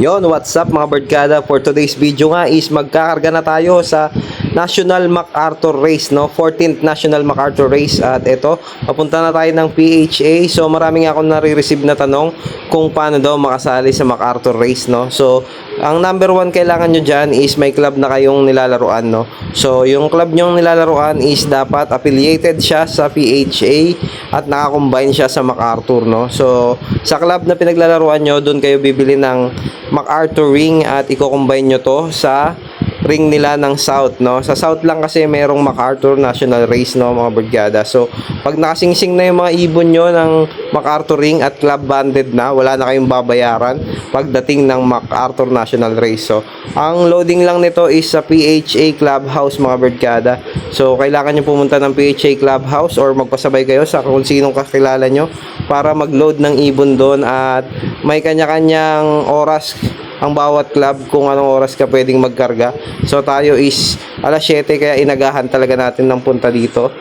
Yon, what's up mga birdkada? For today's video nga is magkakarga na tayo sa National MacArthur Race, no? 14th National MacArthur Race at ito, papunta na tayo ng PHA. So marami nga akong nare-receive na tanong kung paano daw makasali sa MacArthur Race, no? So ang number one kailangan nyo dyan is may club na kayong nilalaruan, no? So yung club nyong nilalaruan is dapat affiliated siya sa PHA at nakakombine siya sa MacArthur, no? So sa club na pinaglalaruan nyo, doon kayo bibili ng MacArthur ring at i-combine nyo to sa ring nila ng South, no? Sa South lang kasi merong MacArthur National Race, no, mga brigada. So, pag nakasingsing na yung mga ibon nyo ng MacArthur ring at club banded na, wala na kayong babayaran pagdating ng MacArthur National Race. So, ang loading lang nito is sa PHA Clubhouse, mga brigada. So, kailangan nyo pumunta ng PHA Clubhouse or magpasabay kayo sa kung sinong kakilala nyo para mag-load ng ibon doon at may kanya-kanyang oras ang bawat club kung anong oras ka pwedeng magkarga. So tayo is alas 7 kaya inagahan talaga natin ng punta dito.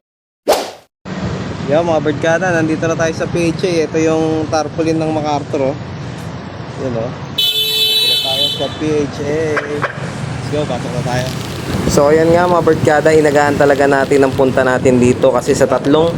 Yo mga birdkada, nandito na tayo sa PHA. Ito yung tarpaulin ng MacArthur oh. Yun oh. Dito tayo sa PHA. Let's go, pasok na tayo. So ayan nga mga birdkada, inagahan talaga natin ang punta natin dito kasi sa tatlong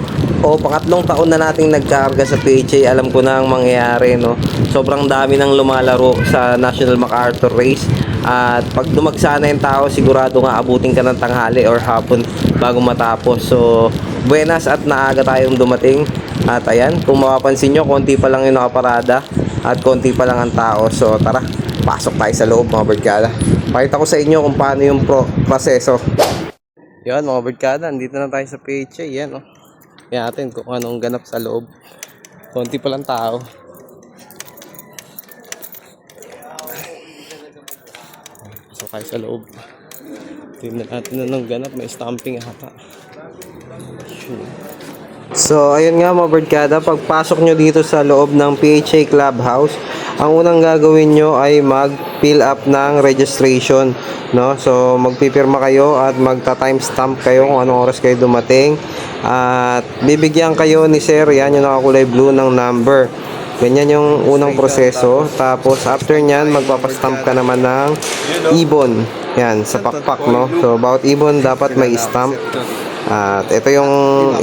o pangatlong taon na nating nagkarga sa PHA, alam ko na ang mangyayari, no? Sobrang dami nang lumalaro sa National MacArthur Race. At pag dumagsa na yung tao, sigurado nga abutin ka ng tanghali or hapon bago matapos. So, buenas at naaga tayong dumating. At ayan, kung mapapansin nyo, konti pa lang yung nakaparada at konti pa lang ang tao. So, tara, pasok tayo sa loob mga birdkada. Pakita ko sa inyo kung paano yung pro proseso. Yan mga birdkada, nandito na tayo sa PHA. Yan, oh. Yan natin kung anong ganap sa loob. Konti pa lang tao. So kayo sa loob. Tingnan natin anong ganap. May stamping ata. So, ayun nga mga birdkada, pagpasok nyo dito sa loob ng PHA Clubhouse, ang unang gagawin nyo ay mag-fill up ng registration, no? So, magpipirma kayo at magta-timestamp kayo kung anong oras kayo dumating. At bibigyan kayo ni Sir, yan yung nakakulay blue ng number. Ganyan yung unang proseso. Tapos, after nyan, magpapastamp ka naman ng ibon. Yan, sa pakpak, no? So, bawat ibon dapat may stamp. At ito yung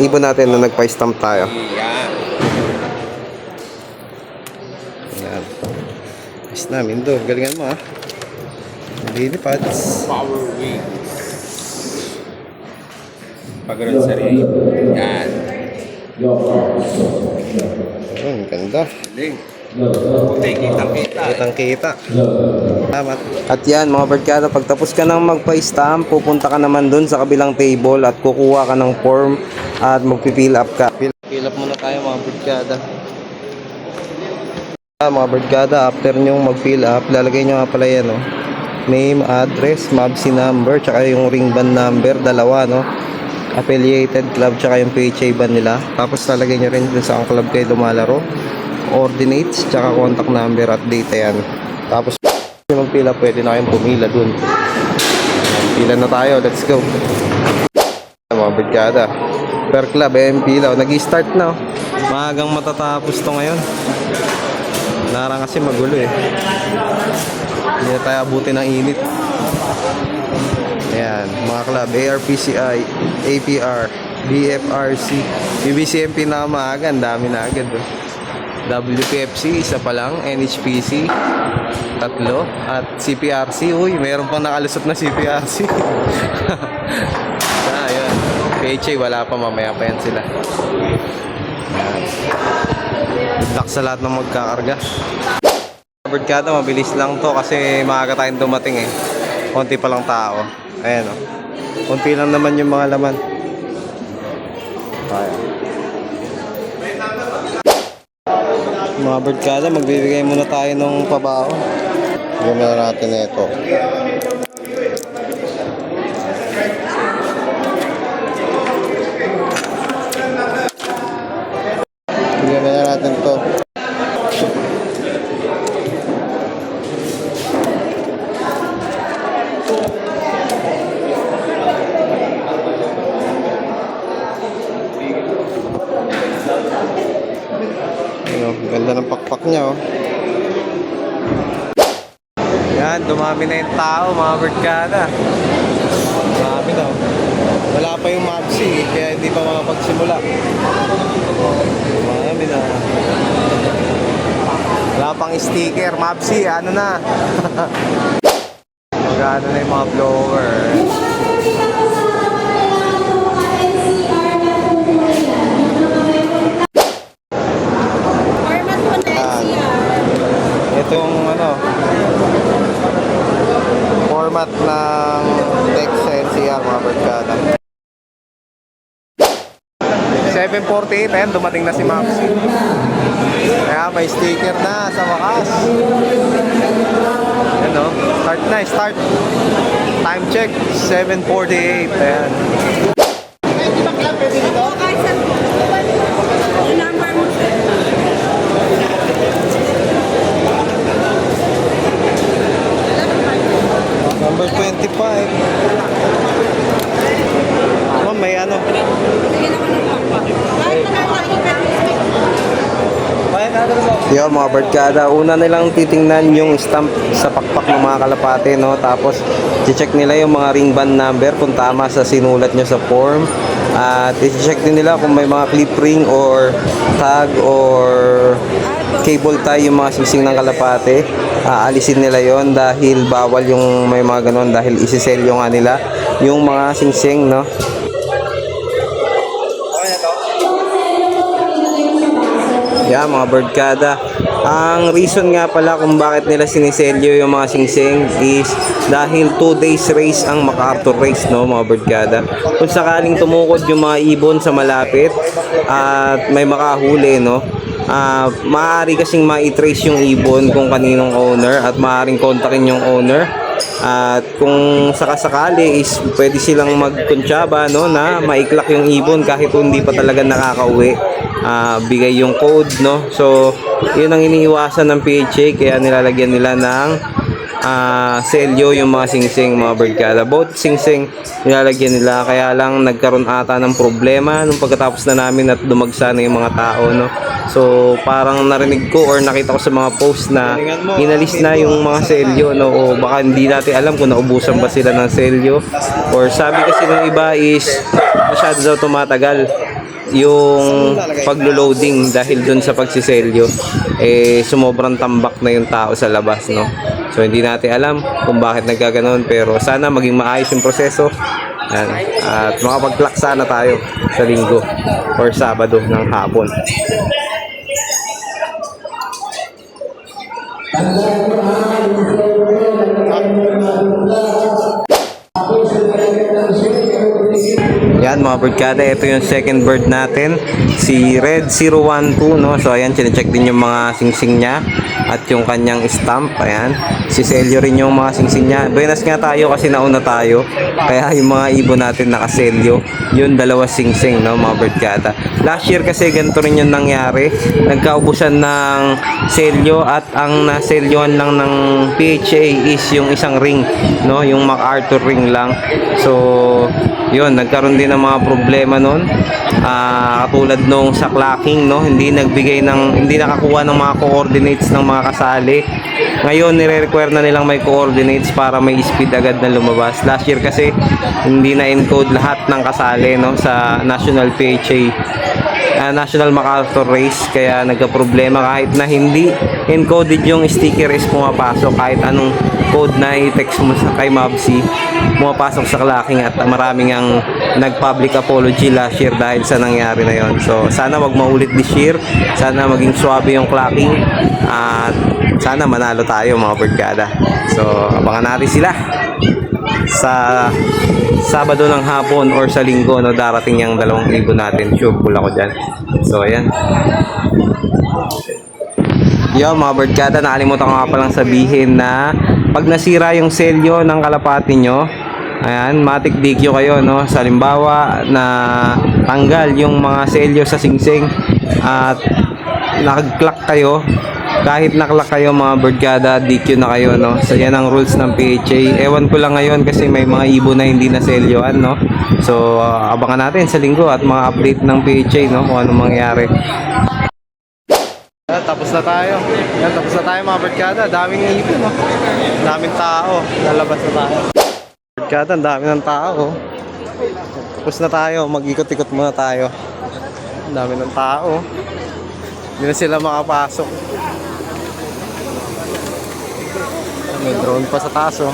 ibon natin na nagpa-stamp tayo. Yan. Ayos na, Mindo. Galingan mo, ha? Lilipads. Power wings. Pagkaroon sa rin. Yan. Ayun, ganda. Galing. Puti, kitang-kita. Kitang kita. Salamat. At yan, mga birdkada, pagtapos ka nang magpa-stamp, pupunta ka naman dun sa kabilang table at kukuha ka ng form at magpipill up ka. Fill, up muna tayo mga birdkada. Ah, mga birdkada, after nyong mag-fill up, lalagay nyo nga pala yan, no? Name, address, MABC number, tsaka yung ring band number, dalawa, no? Affiliated club, tsaka yung PHA band nila. Tapos lalagay nyo rin dun sa ang club kayo lumalaro. Ordinates, tsaka contact number at data yan. Tapos, yung magpila, pwede na kayong pumila dun. Pila na tayo, let's go. Mga birdkada. Per club, eh, pila. Nag-start na, oh. Maagang matatapos to ngayon. Narang kasi magulo eh. Hindi na tayo abutin ng init. Ayan, mga club, ARPCI, APR, BFRC, BBCMP na maaga, ang dami na agad. Oh. WPFC, isa pa lang, NHPC, tatlo, at CPRC, uy, meron pang nakalusot na CPRC. ah, yun. PHA, wala pa, mamaya pa yan sila. Ayan. Good luck sa lahat ng magkakarga. Birdkada, mabilis lang to kasi maaga tayong dumating eh. Konti pa lang tao. Ayan o. Konti lang naman yung mga laman. Ayan. Mga birdkada, magbibigay muna tayo ng pabaho. Bigyan natin ito. Bigyan muna natin to. Ayun, ganda ng pakpak niya oh. Yan, dumami na yung tao, mga barkada. Dumami na. Wala pa yung mapsi, kaya hindi pa makapagsimula. Dumami na. Wala pang sticker, mapsi, ano na. Magano na yung mga blower. Format po na NCR. Itong ano, format ng text sa NCR mga barkada. 748, ayan, dumating na si Maxi. Kaya may sticker na sa wakas. Ayan o, start na, start. Time check, 748, ayan. Oo, kahit sa Yung number mo, sir. Number 25. Oh, may ano. Sige naman ng papa. Kahit na nakakita Yo, mga birdkada, una nilang titingnan yung stamp sa pakpak ng mga kalapate, no? Tapos, check nila yung mga ring band number kung tama sa sinulat nyo sa form. At i-check din nila kung may mga clip ring or tag or cable tie yung mga singsing ng kalapate. Aalisin nila yon dahil bawal yung may mga ganon dahil isiselyo nga nila yung mga singsing, no? Mga birdkada. Ang reason nga pala kung bakit nila siniselyo yung mga singsing is dahil 2 days race ang MacArthur race, no, mga birdkada. Kung sakaling tumukod yung mga ibon sa malapit at may makahuli, no, ah maaari kasing ma-trace yung ibon kung kaninong owner at maaaring kontakin yung owner at kung sakasakali is pwede silang magkuntsaba no na maiklak yung ibon kahit hindi pa talaga nakakauwi. Ah, bigay yung code no. So, yun ang iniiwasan ng PHA kaya nilalagyan nila ng ah selyo yung mga singsing mga birdkada. Both singsing nilalagyan nila kaya lang nagkaroon ata ng problema nung pagkatapos na namin at dumagsa na yung mga tao no. So parang narinig ko or nakita ko sa mga post na inalis na yung mga selyo no o baka hindi natin alam kung naubusan ba sila ng selyo or sabi kasi ng iba is masyado daw tumatagal yung paglo-loading dahil dun sa pagsiselyo eh sumobrang tambak na yung tao sa labas no? So hindi natin alam kung bakit nagkaganon pero sana maging maayos yung proseso. Yan. at makapag-clock sana tayo sa linggo or sabado ng hapon. Yan mga birdkada, ito yung second bird natin, si Red 012 no. So ayan, chine-check din yung mga singsing niya at yung kanyang stamp, ayan. Si Celio rin yung mga singsing niya. Buenas nga tayo kasi nauna tayo. Kaya yung mga ibon natin naka-Celio, yung dalawa singsing no, mga birdkada. Last year kasi ganito rin yung nangyari. Nagkaubusan ng Celio at ang naselyohan lang ng PHA is yung isang ring, no, yung MacArthur ring lang. So, yun, nagkaroon din ng mga problema noon. Ah, katulad nung sa clocking, no, hindi nagbigay ng hindi nakakuha ng mga coordinates ng mga kasali. Ngayon, nire-require na nilang may coordinates para may speed agad na lumabas. Last year kasi hindi na encode lahat ng kasali no sa National PHA ah, National MacArthur Race kaya nagka-problema. Kahit na hindi encoded yung sticker is pumapasok. Kahit anong code na i-text mo sa kay Mabsi pumapasok sa clocking at maraming ang nag-public apology last year dahil sa nangyari na yon so sana wag maulit this year. Sana maging swabe yung clocking at sana manalo tayo mga birdkada so abangan natin sila sa Sabado ng hapon or sa linggo no darating yung dalawang libo natin. Sure full ako dyan. So ayan. Yo mga birdkada nakalimutan ko nga palang sabihin na pag nasira yung selyo ng kalapati nyo ayan matic DQ kayo no? Sa limbawa na tanggal yung mga selyo sa singsing at nag-clock kayo kahit naklak kayo mga birdkada, DQ na kayo, no? So, yan ang rules ng PHA. Ewan ko lang ngayon kasi may mga ibon na hindi na selyoan, no? So, uh, abangan natin sa linggo at mga update ng PHA, no? Kung anong mangyayari. Tapos Labas na tayo. Yan, tapos na tayo mga barkada. Daming ipon, no? Daming tao. Lalabas na tayo. Barkada, ang dami ng tao. oh. Tapos na tayo. Mag-ikot-ikot muna tayo. Ang dami ng tao. Hindi na sila makapasok. May drone pa sa taas, oh.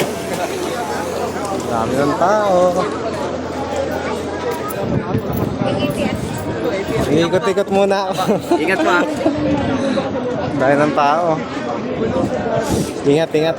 Dami ng tao. Ikot-ikot muna ako. Ingat pa. Dahil ng tao. Ingat, ingat.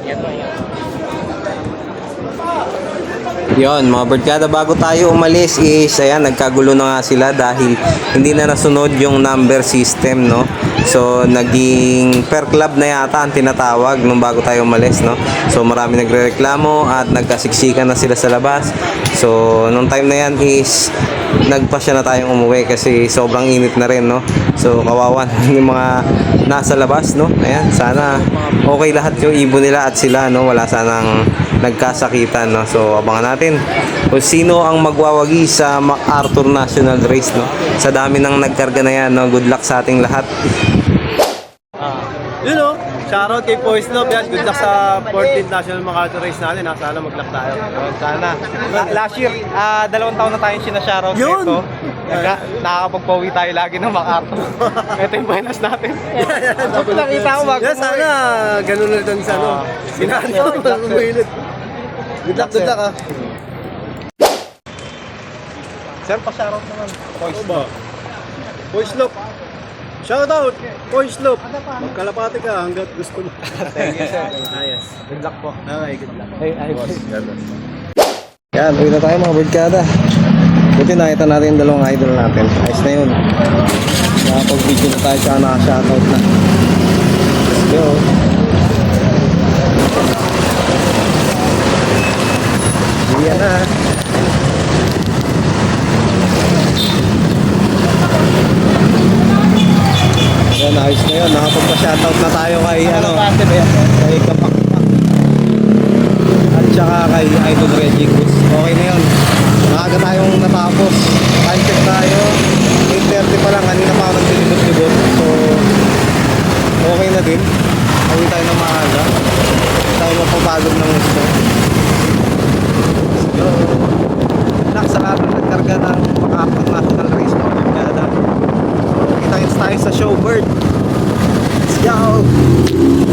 Yon, mga barkada, bago tayo umalis is, ayan, nagkagulo na nga sila dahil hindi na nasunod yung number system, no? So, naging per club na yata ang tinatawag nung bago tayo umalis, no? So, marami nagrereklamo at nagkasiksikan na sila sa labas. So, nung time na yan is, nagpasya na tayong umuwi kasi sobrang init na rin, no? So, kawawan yung mga nasa labas, no? Ayan, sana okay lahat yung ibon nila at sila, no? Wala sanang nagkasakitan, no? So, abangan natin kung sino ang magwawagi sa MacArthur National Race, no? Sa dami ng nagkarga na yan, no? Good luck sa ating lahat. Yun o, shoutout kay Poise Love yan. Good luck sa 14th National MacArthur Race natin ha. Sana mag-luck tayo. Sana. La- last year, ah, dalawang taon na tayong sinashoutout Yun! nito. Nagka, nakakapagpawi tayo lagi ng MacArthur. Ito yung bonus natin. Ito nakita ko bago Yan, sana ganun na din sa ano. Ah. Sinano, umuhilit. Good luck, good luck ha. Sir, pa-shoutout naman. Ano ba? Poise Love. Shoutout! Poise Love. Magkalapati ka hanggat gusto mo. Thank you, sir. Ah, yes. Good luck po. Okay, good luck. Ay, ay, Yan, uwi na tayo mga birdkada. Buti nakita natin yung dalawang idol natin. Ayos na yun. Nakapag-video na tayo tsaka naka-shoutout na. shoutout na tayo kay ano, ano kay Kapakpak at saka kay Idol Reggie Cruz. Okay na yun. Maaga tayong natapos. Time check tayo. 8.30 pa lang. Kanina pa ako nagsilibot-libot so okay na din. Uwi tayo ng maaga. Tayo mapapagod ng gusto. So relax sa lahat nagkarga ng mga national race so kita-kits tayo sa showbird. Let's go.